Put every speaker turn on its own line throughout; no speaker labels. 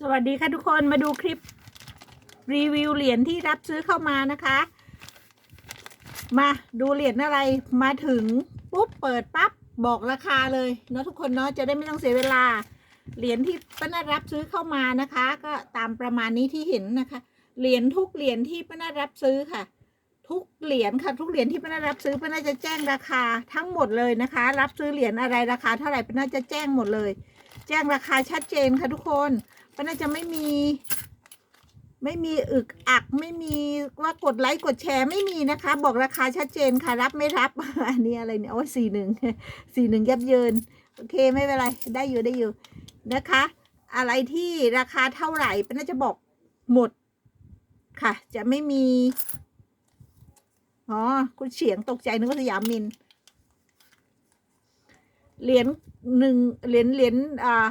สวัสดีค่ะทุกคนมาดูคลิปรีวิวเหรียญที่รับซื้อเข้ามานะคะ มาดูเหรียญอะไรมาถึงปุ๊บเปิดปั๊บบอกราคาเลยเนาะทุกคนเนาะจะได้ไม่ต้องเสียเวลา เหรียญที่ป้านารับซื้อเข้ามานะคะ ก็ตามประมาณนี้ที่เห็นนะคะ เหรียญทุกเหรียญที่ป้านารับซื้อค่ะ ทุกเหรียญค่ะ ทุกเหรียญที่ป้านารับซื้อป้านาจะแจ้งราคาทั้งหมดเลยนะคะ รับซื้อเหรียญอะไรราคาเท่าไหร่ป้านาจะแจ้งหมดเลย แจ้งราคาชัดเจนค่ะทุกคน ป้าน่าจะไม่มี ไม่มีอึกอักไม่มีว่ากดไลค์กดแชร์ไม่มีนะคะ บอกราคาชัดเจนค่ะรับไม่รับ อันนี้อะไรเนี่ยโอ้สี่หนึ่งสี่หนึ่งยับเยิน โอเคไม่เป็นไรได้อยู่ได้อยู่นะคะ อะไรที่ราคาเท่าไหร่ป้าน่าจะบอกหมดค่ะ จะไม่มีอ๋อคุณเฉียงตกใจนึกว่าสยามมินเหรียญหนึ่งเหรียญเหรียญอ่า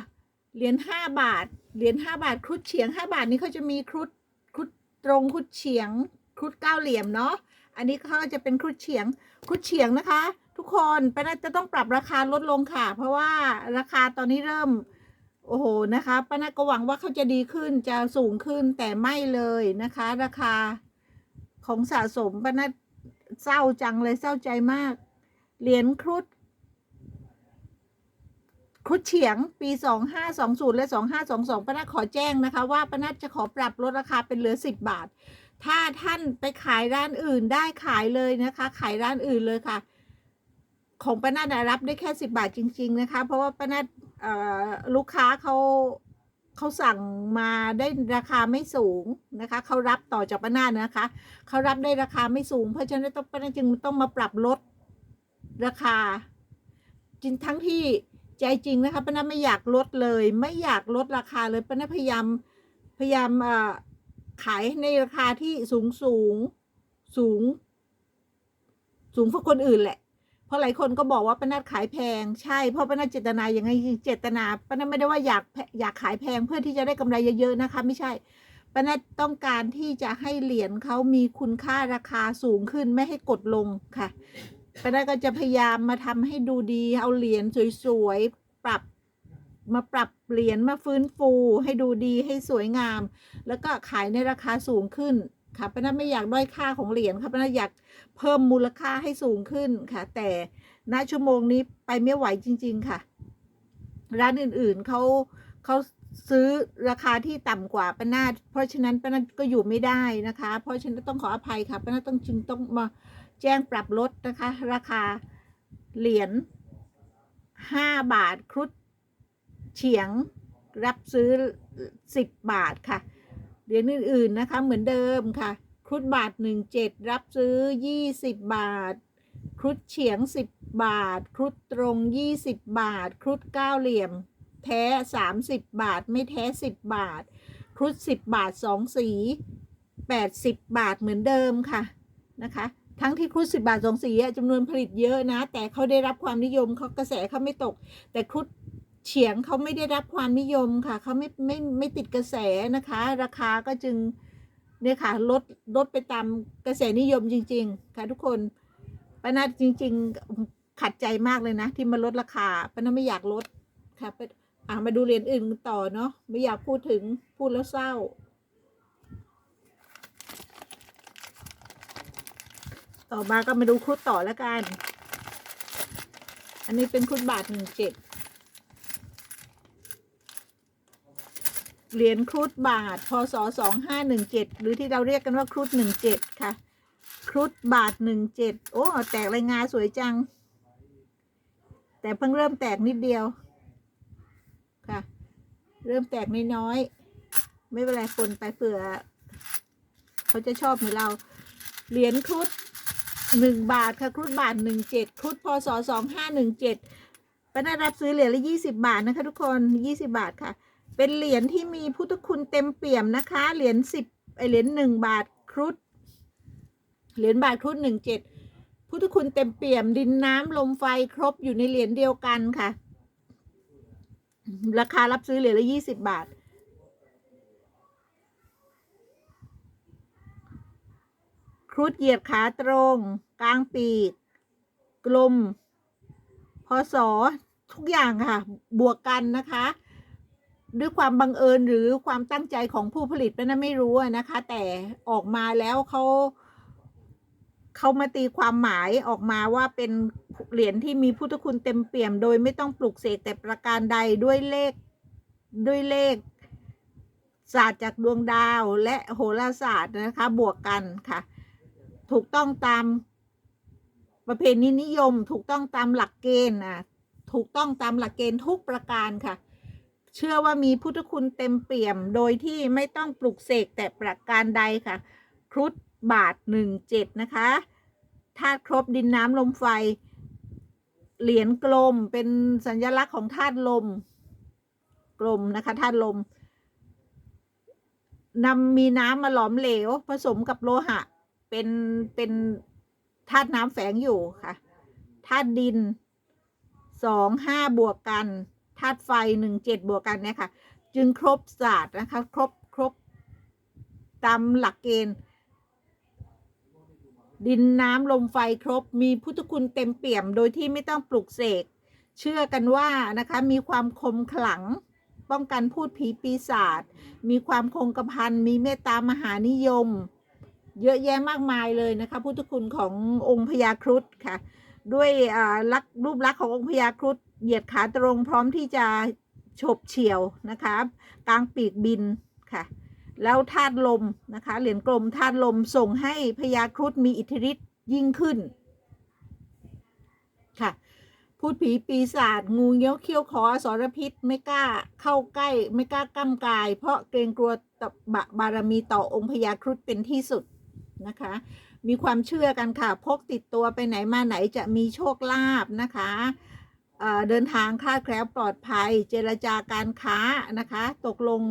เหรียญห้าบาท เหรียญห้าบาทครุฑเฉียงห้าบาทนี้เขาจะมีครุฑครุฑตรงครุฑเฉียงครุฑเก้าเหลี่ยมเนาะอันนี้เขาจะเป็นครุฑเฉียงครุฑเฉียงนะคะ ทุกคนป้าน่าจะต้องปรับราคาลดลงค่ะ เพราะว่าราคาตอนนี้เริ่มโอ้โหนะคะป้าน่าก็หวังว่าเขาจะดีขึ้นจะสูงขึ้นแต่ไม่เลยนะคะ ราคาของสะสมป้าน่าเศร้าจังเลยเศร้าใจมาก เหรียญครุฑ ครุฑเฉียงปี 2520 และ 2522ป้านัทขอแจ้งนะคะ ว่าป้านัทจะขอปรับลดราคาเป็นเหลือ 10 บาท ถ้าท่านไปขายร้านอื่นได้ขายเลยนะคะ ขายร้านอื่นเลยค่ะ ของป้านัทรับได้แค่ 10 บาทจริง ๆ นะคะ เพราะว่าป้านัทลูกค้าเขาเขาสั่งมาได้ราคาไม่สูงนะคะเขารับต่อจากป้านัทนะคะเขารับได้ราคาไม่สูง เพราะฉะนั้นต้องป้านัทจึงต้องมาปรับลดราคาจริงทั้งที่ ใจจริงนะคะป้านาไม่อยากลดเลย ไม่อยากลดราคาเลยป้านาพยายามพยายามเอ่อขายในราคาที่สูงสูงสูง สูงกว่าคนอื่นแหละ เพราะหลายคนก็บอกว่าป้านาขายแพง ใช่เพราะป้านาเจตนาอย่างไงเจตนาป้านาไม่ได้ว่าอยากอยากขายแพงเพื่อที่จะได้กำไรเยอะๆนะคะ ไม่ใช่ป้านาต้องการที่จะให้เหรียญเขามีคุณค่าราคาสูงขึ้นไม่ให้กดลงค่ะ ป้านก็จะพยายามมาทำให้ดูดี เอาเหรียญสวยๆ ปรับมาปรับเหรียญมาฟื้นฟูให้ดูดีให้สวยงาม แล้วก็ขายในราคาสูงขึ้นค่ะป้านาไม่อยากด้อยค่าของเหรียญค่ะป้านาอยากเพิ่มมูลค่าให้สูงขึ้นค่ะ แต่ณชั่วโมงนี้ไปไม่ไหวจริง ๆ ค่ะ ร้านอื่นๆเขาเขา ซื้อราคาที่ต่ำกว่าป้านาเพราะฉะนั้นป้านาก็อยู่ไม่ได้นะคะ เพราะฉะนั้นต้องขออภัยค่ะป้านาต้องจึงต้องมาแจ้งปรับลดนะคะ ราคาเหรียญห้าบาทครุฑเฉียงรับซื้อสิบบาทค่ะเหรียญอื่นๆนะคะ เหมือนเดิมค่ะครุฑบาทหนึ่งเจ็ดรับซื้อยี่สิบบาทครุฑเฉียงสิบบาทครุฑตรงยี่สิบบาทครุฑเก้าเหลี่ยม แท้สามสิบบาท ไม่แท้สิบบาท ครุฑสิบบาทสองสีแปดสิบบาทเหมือนเดิมค่ะนะคะ ทั้งที่ครุฑสิบาทสองสีจำนวนผลิตเยอะนะ แต่เขาได้รับความนิยมเขากระแสเขาไม่ตก แต่ครุฑเฉียงเขาไม่ได้รับความนิยมค่ะเขาไม่ไม่ไม่ติดกระแสนะคะ ราคาก็จึงเนี่ยค่ะลดลดไปตามกระแสนิยมจริง ๆ ค่ะทุกคนปานาจริง ๆ ขัดใจมากเลยนะ ที่มาลดราคาปานาไม่อยากลดค่ะไป อ่ามาดูเหรียญอื่นกันต่อเนาะไม่อยากพูดถึงพูดแล้วเศร้า ต่อมาก็มาดูครุฑต่อแล้วกัน อันนี้เป็นครุฑบาทหนึ่งเจ็ดเหรียญครุฑบาท พศสองห้าหนึ่งเจ็ดหรือที่เราเรียกกันว่าครุฑหนึ่งเจ็ดค่ะ ครุฑบาทหนึ่งเจ็ดโอ้ แตกรายงานสวยจัง แต่เพิ่งเริ่มแตกนิดเดียว ค่ะ เริ่มแตกน้อยๆไม่เป็นไรคนไปเผื่อเขาจะชอบเหมือนเรา เหรียญครุฑหนึ่งบาทค่ะครุฑบาทหนึ่งเจ็ดครุฑพศสองห้าหนึ่งเจ็ดป้านารับซื้อเหรียญละยี่สิบาทนะคะทุกคนยี่สิบาทค่ะ เป็นเหรียญที่มีพุทธคุณเต็มเปี่ยมนะคะ เหรียญสิบไอเหรียญหนึ่งบาทครุฑเหรียญบาทครุฑหนึ่งเจ็ดพุทธคุณเต็มเปี่ยมดินน้ำลมไฟครบอยู่ในเหรียญเดียวกันค่ะ ราคารับซื้อเหรียญละยี่สิบบาท ครุฑเหยียดขาตรง กลางปีก กลม พศ ทุกอย่างค่ะ บวกกันนะคะ ด้วยความบังเอิญหรือความตั้งใจของผู้ผลิตนั้นไม่รู้นะคะ แต่ออกมาแล้วเขา เขามาตีความหมายออกมาว่าเป็นเหรียญที่มีพุทธคุณเต็มเปี่ยม โดยไม่ต้องปลุกเสกแต่ประการใดด้วยเลขด้วยเลขศาสตร์จากดวงดาวและโหราศาสตร์นะคะบวกกันค่ะ ถูกต้องตามประเพณีนิยม ถูกต้องตามหลักเกณฑ์นะถูกต้องตามหลักเกณฑ์ทุกประการค่ะ เชื่อว่ามีพุทธคุณเต็มเปี่ยม โดยที่ไม่ต้องปลุกเสกแต่ประการใดค่ะ ครุฑ บาทหนึ่งเจ็ดนะคะธาตุครบดินน้ำลมไฟ เหรียญกลมเป็นสัญลักษณ์ของธาตุลม กลมนะคะธาตุลมนำมีน้ำมาหลอมเหลว ผสมกับโลหะ เป็นเป็นธาตุน้ำแฝงอยู่ค่ะธาตุดินสองห้าบวกกันธาตุไฟหนึ่งเจ็ดบวกกันเนี่ยค่ะ จึงครบศาสตร์นะคะ ครบครบตามหลักเกณฑ์ ดินน้ำลมไฟครบ มีพุทธคุณเต็มเปี่ยมโดยที่ไม่ต้องปลุกเสก เชื่อกันว่านะคะมีความคมขลัง ป้องกันพูดผีปีศาจ มีความคงกระพัน มีเมตตามหานิยม เยอะแยะมากมายเลยนะคะพุทธคุณขององค์พญาครุฑค่ะ ด้วยลักรูปลักษณ์ขององค์พญาครุฑเหยียดขาตรงพร้อมที่จะฉบเฉียวนะคะกลางปีกบินค่ะ แล้วธาตุลมนะคะเหรียญกลมธาตุลมส่งให้พญาครุฑมีอิทธิฤทธิ์ยิ่งขึ้นค่ะพูดผีปีศาจงูเงี้ยวเขี้ยวขออสรพิษไม่กล้าเข้าใกล้ไม่กล้าก้ำกาย เพราะเกรงกลัวตบะบารมีต่อองค์พญาครุฑเป็นที่สุดนะคะ มีความเชื่อกันค่ะ พกติดตัวไปไหนมาไหนจะมีโชคลาภนะคะเเดินทางคลาดแคล้วปลอดภัย เจรจาการค้านะคะ ตกลง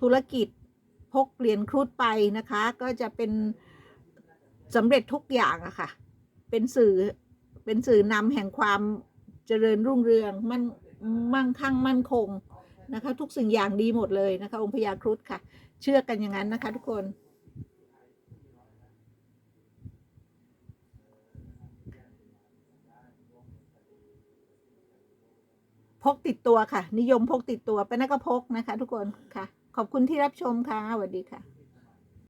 ธุรกิจ พกเหรียญครุฑไปนะคะ ก็จะเป็นสำเร็จทุกอย่างอะค่ะ เป็นสื่อเป็นสื่อนำแห่งความเจริญรุ่งเรืองมั่นมั่งคั่งมั่นคงนะคะ ทุกสิ่งอย่างดีหมดเลยนะคะ องค์พญาครุฑค่ะ เชื่อกันอย่างนั้นนะคะ ทุกคนพกติดตัวค่ะ นิยมพกติดตัวไปนั่นก็พกนะคะ ทุกคนค่ะ ขอบคุณที่รับชมค่ะสวัสดีค่ะ